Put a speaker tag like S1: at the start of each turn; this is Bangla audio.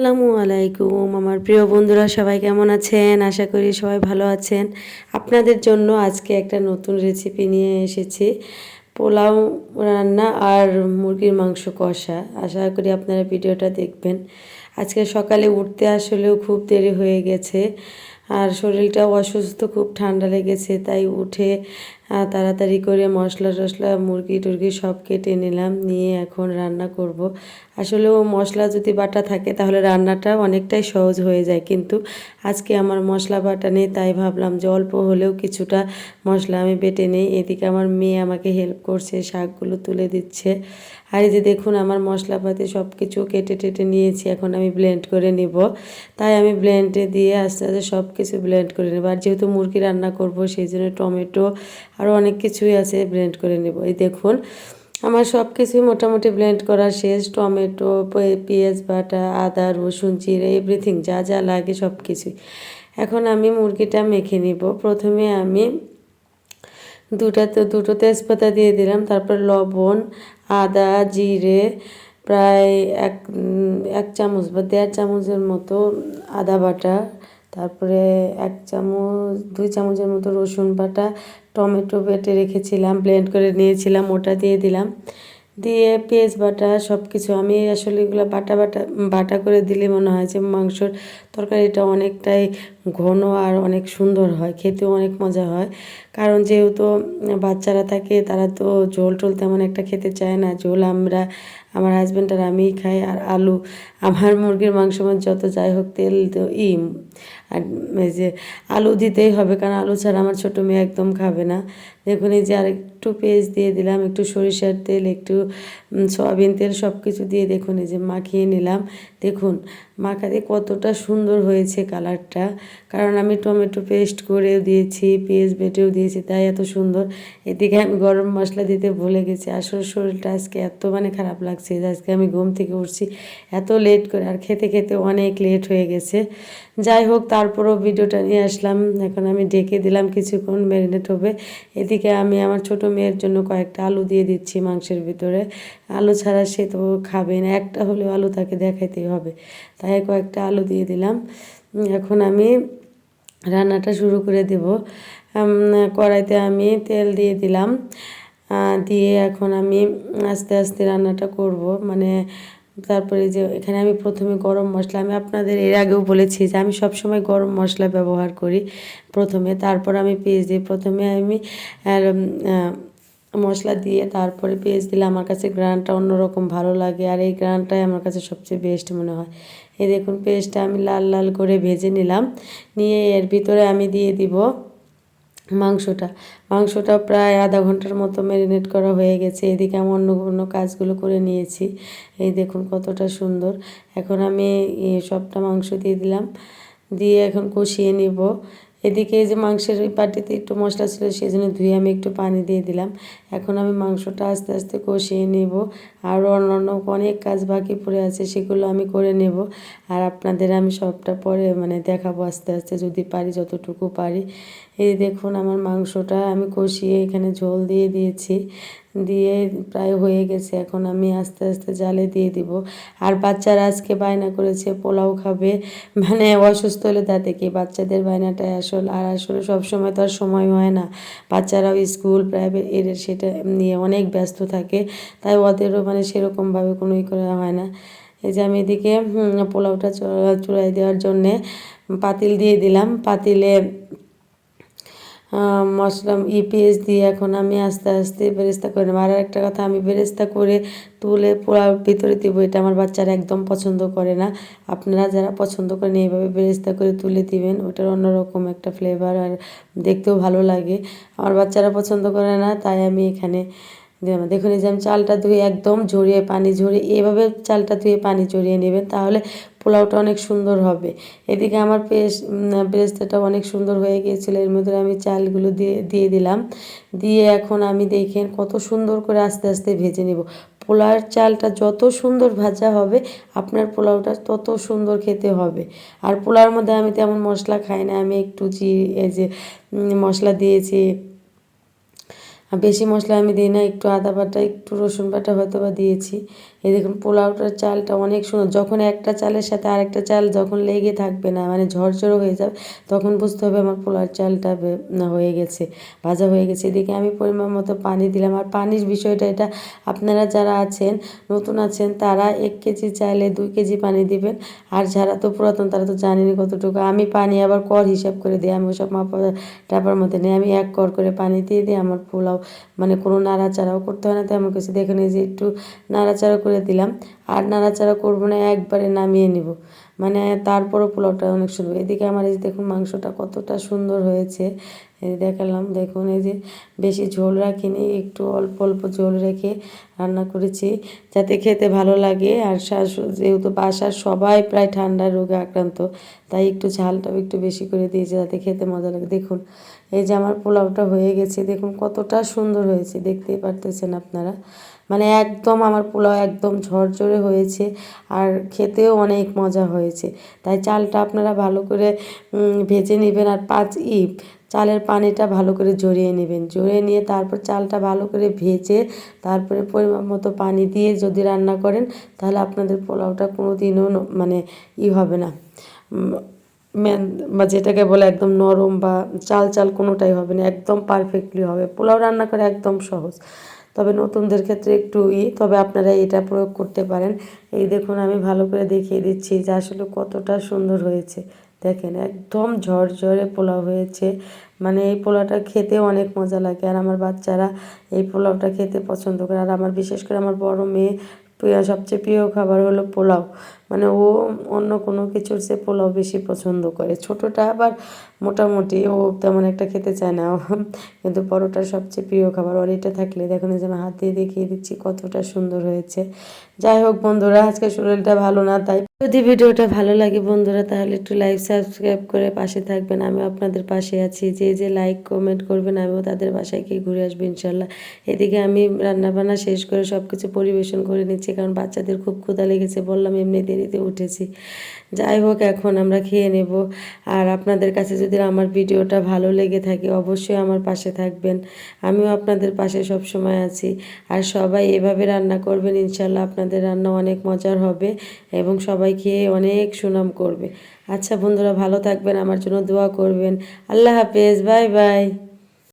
S1: আসসালামু আলাইকুম। আমার প্রিয় বন্ধুরা, সবাই কেমন আছেন? আশা করি সবাই ভালো আছেন। আপনাদের জন্য আজকে একটা নতুন রেসিপি নিয়ে এসেছি। পোলাও রান্না আর মুরগির মাংস কষা। আশা করি আপনারা ভিডিওটা দেখবেন। আজকে সকালে উঠতে আসলেও খুব দেরি হয়ে গেছে। আর শরীরটাও অসুস্থ, খুব ঠান্ডা লেগেছে, তাই উঠে তাড়াতাড়ি করে মশলা টশলা মুরগি টুরগি সব কেটে নিলাম, নিয়ে এখন রান্না করব। আসলে ও মশলা যদি বাটা থাকে, তাহলে রান্নাটা অনেকটাই সহজ হয়ে যায়। কিন্তু আজকে আমার মশলা বাটা নেই, তাই ভাবলাম যে অল্প হলেও কিছুটা মশলা আমি বেটে নেই। এদিকে আমার মেয়ে আমাকে হেল্প করছে, শাকগুলো তুলে দিচ্ছে। আর এই যে দেখুন আমার মশলাপাতি সব কিছু কেটে টেটে নিয়েছি, এখন আমি ব্লেন্ড করে নিব। তাই আমি ব্লেন্ডে দিয়ে আস্তে আস্তে সব কিছু ব্লেন্ড করে নেব। আর যেহেতু মুরগি রান্না করব, সেই জন্য টমেটো আরও অনেক কিছুই আছে ব্লেন্ড করে নেব। এই দেখুন, আমার সব কিছুই মোটামুটি ব্লেন্ড করা শেষ। টমেটো পেঁয়াজ, বাটা, আদা, রসুন, জিরে এভরিথিং যা যা লাগে সব কিছুই এখন আমি মুরগিটা মেখে নিব। প্রথমে আমি দুটা তো, দুটো তেজপাতা দিয়ে দিলাম, তারপর লবণ আদা, জিরে, প্রায় এক এক চামচ বা দেড় চামচের মতো আদা বাটা, তারপরে এক চামচ, দুই চামচের মতো রসুন বাটা, টমেটো বেটে রেখেছিলাম ব্লেন্ড করে নিয়েছিলাম, ওটা দিয়ে দিলাম। দিয়ে পেঁয়াজ, বাটা সব কিছু আমি আসলে এগুলো বাটা বাটা বাটা করে দিলে মনে হয় যে মাংসর তরকারিটা অনেকটাই ঘন আর অনেক সুন্দর হয়, খেতেও অনেক মজা হয়। কারণ যেহেতু বাচ্চারা থাকে, তারা তো ঝোল টোল তেমন একটা খেতে চায় না। ঝোল আমরা, আমার হাজব্যান্ড আর আমিই খাই, আর আলু। আমার মুরগির মাংস যত যাই হোক তেল তো ই। আর এই যে আলু দিতেই হবে, কারণ আলু ছাড়া আমার ছোটো মেয়ে একদম খাবে না। দেখুন এই যে আর একটু পেঁয়াজ দিয়ে দিলাম, একটু সরিষার তেল, একটু সয়াবিন তেল সব কিছু দিয়ে দেখুন এই যে মাখিয়ে নিলাম। দেখুন মাখাতে কতটা সুন্দর হয়েছে কালারটা, কারণ আমি টমেটো পেস্ট করেও দিয়েছি, পেঁয়াজ বেটেও দিয়েছি, তাই এত সুন্দর। এদিকে আমি গরম মশলা দিতে ভুলে গেছি, আসলে শরীরটা আজকে এত মানে খারাপ লাগছে আজকে আমি ঘুম থেকে উঠছি এত লেট করে, আর খেতে খেতে অনেক লেট হয়ে গেছে। যাই হোক, তারপরও ভিডিওটা নিয়ে আসলাম। এখন আমি ডেকে দিলাম কিছুক্ষণ ম্যারিনেট হবে এদিকে আমি আমার ছোট মেয়ের জন্য কয়েকটা আলু দিয়ে দিচ্ছি মাংসের ভিতরে। আলু ছাড়া সে তো খাবে না, একটা হলেও আলু তাকে দেখাইতেই হবে। তাই কয়েকটা আলু দিয়ে দিলাম। এখন আমি রান্নাটা শুরু করে দেব। কড়াইতে আমি তেল দিয়ে দিলাম। দিয়ে এখন আমি আস্তে আস্তে রান্নাটা করব। মানে তারপরে যে এখানে আমি প্রথমে গরম মশলা, আমি আপনাদের এর আগেও বলেছি যে আমি সব সময় গরম মশলা ব্যবহার করি প্রথমে। তারপর আমি পেঁয়াজ দিই প্রথমে আমি মশলা দিয়ে তারপরে পেঁয়াজ দিলে আমার কাছে গ্রানটা অন্যরকম ভালো লাগে আর এই গ্রানটাই আমার কাছে সবচেয়ে বেস্ট মনে হয়। এই দেখুন, পেঁয়াজটা আমি লাল লাল করে ভেজে নিলাম। নিয়ে এর ভিতরে আমি দিয়ে দিব মাংসটা। মাংসটা প্রায় আধা ঘণ্টার মতো ম্যারিনেট করা হয়ে গেছে। এদিকে আমি অন্য অন্য কাজগুলো করে নিয়েছি। এই দেখুন কতটা সুন্দর। এখন আমি সবটা মাংস দিয়ে দিলাম। দিয়ে এখন কষিয়ে নিব। এদিকে এই যে মাংসের ওই পাটিতে একটু মশলা ছিল সেই জন্য ধুয়ে আমি একটু পানি দিয়ে দিলাম। এখন আমি মাংসটা আস্তে আস্তে কষিয়ে নেব। আরও অন্যান্য অনেক কাজ বাকি পড়ে আছে, সেগুলো আমি করে নেব। আর আপনাদের আমি সবটা পরে মানে দেখাবো আস্তে আস্তে, যদি পারি, যতটুকু পারি। এই দেখুন, আমার মাংসটা আমি কষিয়ে এখানে ঝোল দিয়ে দিয়েছি। দিয়ে প্রায় হয়ে গেছে। এখন আমি আস্তে আস্তে জালে দিয়ে দিব। আর বাচ্চারা আজকে বায়না করেছে, পোলাও খাবে। মানে অসুস্থ হলে তাতে কি বাচ্চাদের বায়নাটাই আসল, আর আসলে সব সময় তো আর সময় হয় না। বাচ্চারাও স্কুল, প্রাইভেট এর সেটা নিয়ে অনেক ব্যস্ত থাকে। তাই ওদেরও মানে সেরকমভাবে কোনো ই করা হয় না। এই যে আমি এদিকে পোলাওটা চড়া- চুড়াই দেওয়ার জন্যে পাতিল দিয়ে দিলাম। পাতিলে মশলা ইপিএস দিয়ে এখন আমি আস্তে আস্তে বেরেস্তা করে নেব আর একটা কথা, আমি বেরেস্তা করে তুলে পোড়ার ভিতরে দিব, এটা আমার বাচ্চারা একদম পছন্দ করে না আপনারা যারা পছন্দ করেন, এইভাবে বেরেস্তা করে তুলে দিবেন, ওটার অন্যরকম একটা ফ্লেভার আর দেখতেও ভালো লাগে আমার বাচ্চারা পছন্দ করে না, তাই আমি এখানে। দেখুন এই যে আমি চালটা ধুয়ে একদম ঝরিয়ে পানি ঝরিয়ে এভাবে চালটা ধুয়ে পানি ঝরিয়ে নেবেন, তাহলে পোলাওটা অনেক সুন্দর হবে। এদিকে আমার পেস্ট বেরেস্তাটা অনেক সুন্দর হয়ে গিয়েছিল। এর মধ্যে আমি চালগুলো দিয়ে দিয়ে দিলাম। দিয়ে এখন আমি দেখেন কত সুন্দর করে আস্তে আস্তে ভেজে নেব। পোলার চালটা যত সুন্দর ভাজা হবে, আপনার পোলাওটা তত সুন্দর খেতে হবে। আর পোলাওর মধ্যে আমি তেমন মশলা খাই না। আমি একটু জি এই যে মশলা দিয়েছি বেশি মশলা আমি দিই না একটু আদা বাটা একটু রসুন বাটা হয়তো বা দিয়েছি। এই দেখুন পোলাওটার চালটা অনেক সুন্দর। যখন একটা চালের সাথে আরেকটা চাল যখন লেগে থাকবে না মানে ঝরঝরো হয়ে যাবে, তখন বুঝতে হবে আমার পোলাওর চালটা হয়ে গেছে, ভাজা হয়ে গেছে। এদিকে আমি পরিমাণ মতো পানি দিলাম। আর পানির বিষয়টা এটা, আপনারা যারা আছেন, নতুন আছেন, তারা এক কেজি চাইলে দুই কেজি পানি দিবেন। আর যারা তো পুরাতন, তারা তো জানেনি কতটুকু। আমি পানি আবার কর হিসাব করে দিই, আমি ওসব মাপা টাপার মধ্যে নেই। আমি এক কর করে পানি দিয়ে দিই, আমার পোলাও মানে কোনো নাড়াচাড়াও করতে হয় না। তেমন কিছু দেখে নিই যে একটু নাড়াচাড়া করে দিলাম। আর নাড়াচাড়া করব না, একবারে নামিয়ে নিব। মানে তারপরও পোলাওটা অনেক সুন্দর। এদিকে আমার এই যে দেখুন মাংসটা কতটা সুন্দর হয়েছে। দেখালাম, দেখুন এই যে বেশি ঝোল রাখিনি, একটু অল্প অল্প ঝোল রেখে রান্না করেছি যাতে খেতে ভালো লাগে। আর শাশু যেহেতু বাসার সবাই প্রায় ঠান্ডা রোগে আক্রান্ত, তাই একটু ঝালটাও একটু বেশি করে দিয়েছি যাতে খেতে মজা লাগে। দেখুন, এই যে আমার পোলাওটা হয়ে গেছে। দেখুন কতটা সুন্দর হয়েছে, দেখতেই পারতেছেন আপনারা। মানে একদম আমার পোলাও একদম ঝরঝরে হয়েছে আর খেতেও অনেক মজা হয়েছে। তাই চালটা আপনারা ভালো করে ভেজে নেবেন আর পাঁচ ই, চালের পানিটা ভালো করে জড়িয়ে নেবেন। জড়িয়ে নিয়ে তারপর চালটা ভালো করে ভেজে তারপরে পরিমাণ মতো পানি দিয়ে যদি রান্না করেন, তাহলে আপনাদের পোলাওটা কোনো দিনও মানে ই হবে না। বা যেটাকে বলে একদম নরম বা চাল চাল কোনোটাই হবে না, একদম পারফেক্টলি হবে। পোলাও রান্না করা একদম সহজ। তবে নতুনদের ক্ষেত্রে একটু ই, তবে আপনারা এটা প্রয়োগ করতে পারেন। এই দেখুন, আমি ভালো করে দেখিয়ে দিচ্ছি যে আসলে কতটা সুন্দর হয়েছে। দেখেন, একদম ঝরঝরে পোলাও হয়েছে। মানে এই পোলাওটা খেতে অনেক মজা লাগে। আর আমার বাচ্চারা এই পোলাওটা খেতে পছন্দ করে। আর আমার, বিশেষ করে আমার বড় মেয়ে প্রিয়, সবচেয়ে প্রিয় খাবার হলো পোলাও। মানে ও অন্য কোনো কিছুর সে পোলাও বেশি পছন্দ করে। ছোটোটা আবার মোটামুটি ও তেমন একটা খেতে চায় না। কিন্তু পরোটার সবচেয়ে প্রিয় খাবার, ওর এটা থাকলে দেখুন এই যে হাত দিয়ে দেখিয়ে দিচ্ছি কতটা সুন্দর হয়েছে। যাই হোক বন্ধুরা আজকে শরীরটা ভালো না, তাই যদি ভিডিওটা ভালো লাগে বন্ধুরা, তাহলে একটু লাইক সাবস্ক্রাইব করে পাশে থাকবেন। আমি আপনাদের পাশে আছি। যে যে লাইক কমেন্ট করবেন, আমিও তাদের বাসায় গিয়ে ঘুরে আসব ইনশাল্লাহ। এদিকে আমি রান্নাবান্না শেষ করে সব কিছু পরিবেশন করে নিচ্ছি, কারণ বাচ্চাদের খুব ক্ষুধা লেগেছে, বললাম এমনি দেরিতে উঠেছি। যাই হোক, এখন আমরা খেয়ে নেব। আর আপনাদের কাছে যদি আমার ভিডিওটা ভালো লেগে থাকে, অবশ্যই আমার পাশে থাকবেন। আমিও আপনাদের পাশে সব সময় আছি। আর সবাই এভাবে রান্না করবেন, ইনশাল্লাহ আপনাদের রান্না অনেক মজার হবে এবং সবাই খেয়ে অনেক সুনাম করবে। আচ্ছা বন্ধুরা, ভালো থাকবেন, আমার জন্য দোয়া করবেন। আল্লাহ হাফেজ, বাই বাই।